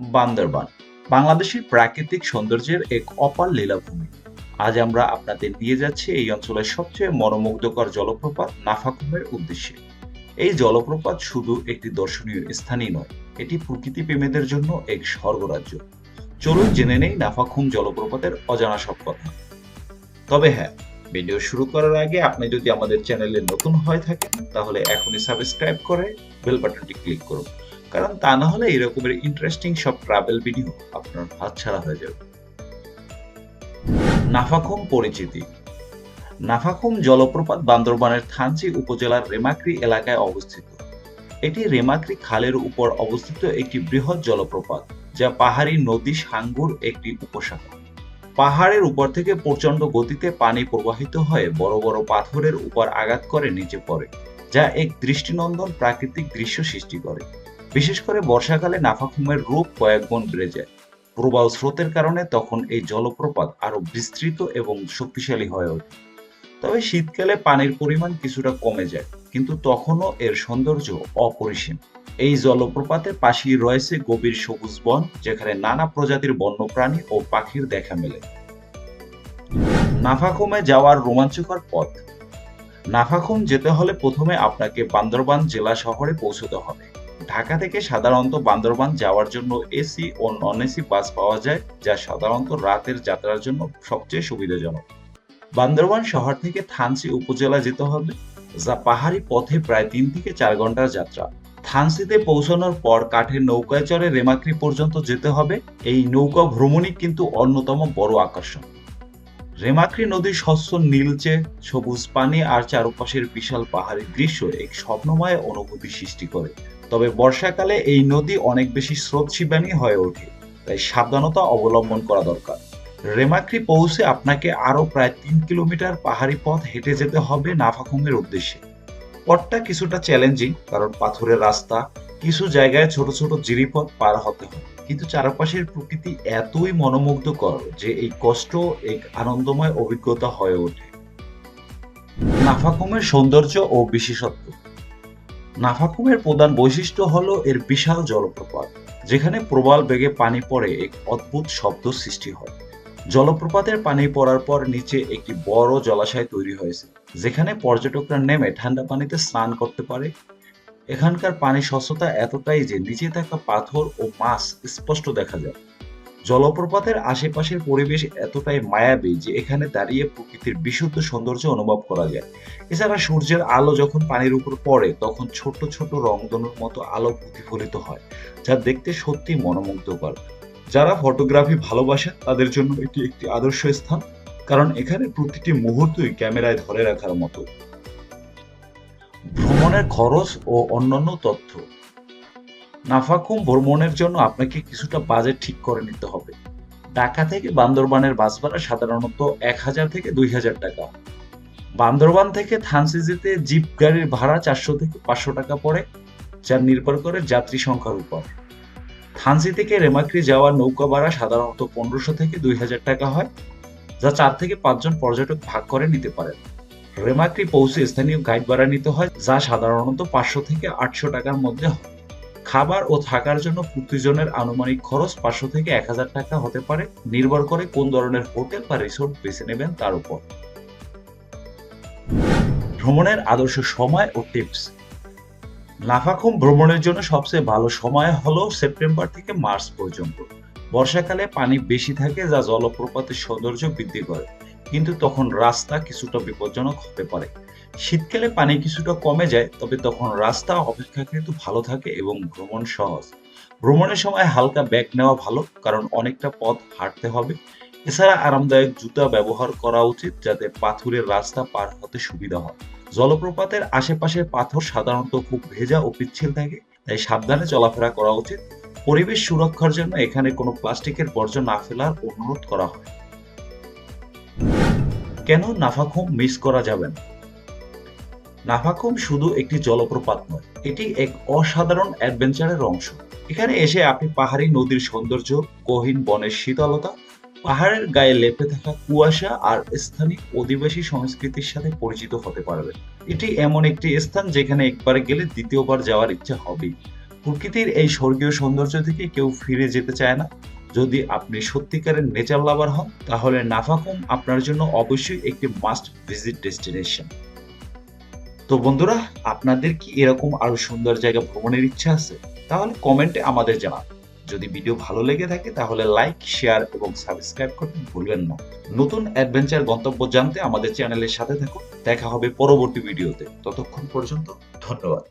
বান্দরবান, বাংলাদেশের প্রাকৃতিক সৌন্দর্যের এক অপার লীলাভূমি। আজ আমরা আপনাদের নিয়ে যাচ্ছি এই অঞ্চলের সবচেয়ে মনোমুগ্ধকর জলপ্রপাত নাফাকুমের উদ্দেশ্যে। এই জলপ্রপাত শুধু একটি দর্শনীয় স্থানই নয়, এটি প্রকৃতি প্রেমীদের জন্য এক স্বর্গরাজ্য। চলুন জেনে নেই নাফাখুম জলপ্রপাতের অজানা সব কথা। তবে হ্যাঁ ভিডিও শুরু করার আগে আপনি যদি আমাদের চ্যানেলে নতুন হয়ে থাকেন, তাহলে এখনই সাবস্ক্রাইব করে বেল বাটনটি ক্লিক করুন। কারণ তা না হলে এরকমের ইন্টারেস্টিং সব ট্রাভেল ভিডিও আপনার হাতছাড়া হয়ে যাবে। নাফাখুম পরিচিতি। নাফাখুম জলপ্রপাত বান্দরবানের থানচি উপজেলার রেমাক্রি এলাকায় অবস্থিত। এটি রেমাক্রি খালের উপর অবস্থিত একটি বৃহৎ জলপ্রপাত, যা পাহাড়ি নদী সাঙ্গুর একটি উপশাখা পাহাড়ের উপর থেকে প্রচণ্ড গতিতে পানি প্রবাহিত হয়ে বড় বড় পাথরের উপর আঘাত করে নিচে পড়ে, যা এক দৃষ্টিনন্দন প্রাকৃতিক দৃশ্য সৃষ্টি করে। বিশেষ করে বর্ষাকালে নাফাখুমের রূপ কয়েক গুণ বেড়ে যায়। প্রবাল স্রোতের কারণে তখন এই জলপ্রপাত আরও বিস্তৃত এবং শক্তিশালী হয়ে ওঠে। তবে শীতকালে পানির পরিমাণ কিছুটা কমে যায়, কিন্তু তখনও এর সৌন্দর্য অপরিসীম। এই জলপ্রপাতের পাশেই রয়েছে গভীর সবুজ বন, যেখানে নানা প্রজাতির বন্যপ্রাণী ও পাখির দেখা মেলে। নাফাখুমে যাওয়ার রোমাঞ্চকর পথ। নাফাখুম যেতে হলে প্রথমে আপনাকে বান্দরবান জেলা শহরে পৌঁছতে হবে। ঢাকা থেকে সাধারণত বান্দরবান যাওয়ার জন্য এসি ও নন এসি বাস পাওয়া যায়, যা সাধারণত রাতের যাত্রার জন্য সবচেয়ে সুবিধাজনক। বান্দরবান শহর থেকে থানসি উপজেলা যেতে হবে, যা পাহাড়ি পথে প্রায় তিন থেকে চার ঘণ্টার যাত্রা। থানসিতে পৌঁছানোর পর কাঠের নৌকায় চড়ে রেমাক্রি পর্যন্ত যেতে হবে। এই নৌকা ভ্রমণই কিন্তু অন্যতম বড় আকর্ষণ। রেমাক্রি নদীর স্বচ্ছ নীলচে, সবুজ পানি আর চারপাশের বিশাল পাহাড়ি দৃশ্য এক স্বপ্নময় অনুভূতি সৃষ্টি করে। তবে বর্ষাকালে এই নদী অনেক বেশি স্রোতসিবানী হয়ে ওঠে, তাই সাবধানতা অবলম্বন করা দরকার। রেমাক্রি পৌঁছে আপনাকে আরও প্রায় তিন কিলোমিটার পাহাড়ি পথ হেঁটে যেতে হবে নাফাখুমের উদ্দেশ্যে। পথটা কিছুটা চ্যালেঞ্জিং, কারণ পাথরের রাস্তা, কিছু জায়গায় ছোট ছোট জিরিপথ পার হতে হয়। কিন্তু চারপাশের প্রকৃতি এতই মনোমুগ্ধকর যে এই কষ্ট, এক আনন্দময় অভিজ্ঞতা হয়ে ওঠে। নাফাকুমের সৌন্দর্য ও বিশেষত্ব। নাফাকুমের প্রধান বৈশিষ্ট্য হল এর বিশাল জলপ্রপাত, যেখানে প্রবাল বেগে পানি পড়ে এক অদ্ভুত শব্দ সৃষ্টি হয়। জলপ্রপাতের পানি পড়ার পর নিচে একটি বড় জলাশয় তৈরি হয়েছে, যেখানে পর্যটকরা নেমে ঠান্ডা পানিতে স্নান করতে পারে। এখানকার পানি স্বচ্ছতা এতটাই যে নিচে থাকা পাথর ও মাছ স্পষ্ট দেখা যায়। জলপ্রপাতের আশেপাশের পরিবেশ এতটাই মায়াবী যে এখানে দাঁড়িয়ে প্রকৃতির বিশুদ্ধ সৌন্দর্য অনুভব করা যায়। এছাড়া সূর্যের আলো যখন পানির উপর পড়ে, তখন ছোট ছোট রংধনুর মতো আলো প্রতিফলিত হয়, যা দেখতে সত্যি মনোমুগ্ধকর। যারা ফটোগ্রাফি ভালোবাসেন, তাদের জন্য এটি একটি আদর্শ স্থান, কারণ এখানে প্রতিটি মুহূর্তই ক্যামেরায় ধরে রাখার মতো। ভ্রমণের খরচ ও অন্যান্য তথ্য নাফাকুম ভ্রমণের জন্য আপনাকে কিছুটা বাজেট ঠিক করে নিতে হবে। ঢাকা থেকে বান্দরবানের বাস ভাড়া সাধারণত এক হাজার থেকে দুই হাজার টাকা। বান্দরবান থেকে থানসিজিতে জিপ গাড়ির ভাড়া চারশো থেকে পাঁচশো টাকা পড়ে যা নির্ভর করে যাত্রী সংখ্যার উপর। থানসি থেকে রেমাক্রি যাওয়ার নৌকা ভাড়া সাধারণত পনেরোশো থেকে দুই হাজার টাকা হয়, যা চার থেকে পাঁচজন পর্যটক ভাগ করে নিতে পারেন। রেমাক্রি পৌঁছে স্থানীয় গাইড ভাড়া নিতে হয়, যা সাধারণত পাঁচশো থেকে আটশো টাকার মধ্যে হয়। খাবার ও থাকার জন্য প্রতিজনের আনুমানিক খরচ পাঁচশো থেকে এক হাজার টাকা হতে পারে। নির্ভর করে কোন ধরনের হোটেল বা রিসোর্ট বেছে নেবেন তার উপর। ভ্রমণের আদর্শ সময় ও টিপস। নাফাখুম ভ্রমণের জন্য সবচেয়ে ভালো সময় হলো সেপ্টেম্বর থেকে মার্চ পর্যন্ত। বর্ষাকালে পানি বেশি থাকে যা জলপ্রপাতের সৌন্দর্য বৃদ্ধি করে। কিন্তু তখন রাস্তা কিছুটা বিপজ্জনক হতে পারে। শীতকালে পানি কিছুটা কমে যায়, তবে তখন রাস্তা অপেক্ষাকৃত ভালো থাকে এবং ভ্রমণ সহজ। ভ্রমণের সময় হালকা ব্যাগ নেওয়া ভালো, কারণ অনেকটা পথ হাঁটতে হবে। এছাড়া আরামদায়ক জুতা ব্যবহার করা উচিত, যাতে পাথুরের রাস্তা পার হতে সুবিধা হয়। জলপ্রপাতের আশেপাশের পাথর সাধারণত খুব ভেজা ও পিচ্ছিল থাকে, তাই সাবধানে চলাফেরা করা উচিত। পরিবেশ সুরক্ষার জন্য এখানে কোনো প্লাস্টিকের বর্জ্য না ফেলার অনুরোধ করা হয়। কেন নাফাখুম মিস করা যাবে না? নাফাখুম শুধু একটি জলপ্রপাত নয়, এটি এক অসাধারণ অ্যাডভেঞ্চারের অংশ। এখানে এসে আপনি পাহাড়ি নদীর সৌন্দর্য, গহীন বনের শীতলতা, পাহাড়ের গায়ে লেপে থাকা কুয়াশা আর স্থানীয় অধিবাসী সংস্কৃতির সাথে পরিচিত হতে পারবেন। এটি এমন একটি স্থান যেখানে একবার গেলে দ্বিতীয়বার যাওয়ার ইচ্ছা হবেই। প্রকৃতির এই স্বর্গীয় সৌন্দর্য থেকে কেউ ফিরে যেতে চায় না। যদি আপনি সত্যিকারের নেচার লাভার হন, তাহলে নাফাকুম আপনার জন্য অবশ্যই একটি মাস্ট ভিজিট ডেস্টিনেশন তো বন্ধুরা, আপনাদের কি এরকম আরও সুন্দর জায়গা ভ্রমণের ইচ্ছা আছে? তাহলে কমেন্টে আমাদের জানান। যদি ভিডিও ভালো লেগে থাকে, তাহলে লাইক শেয়ার এবং সাবস্ক্রাইব করতে ভুলবেন না। নতুন অ্যাডভেঞ্চার গন্তব্য জানতে আমাদের চ্যানেলের সাথে থাকুন। দেখা হবে পরবর্তী ভিডিওতে ততক্ষণ পর্যন্ত ধন্যবাদ।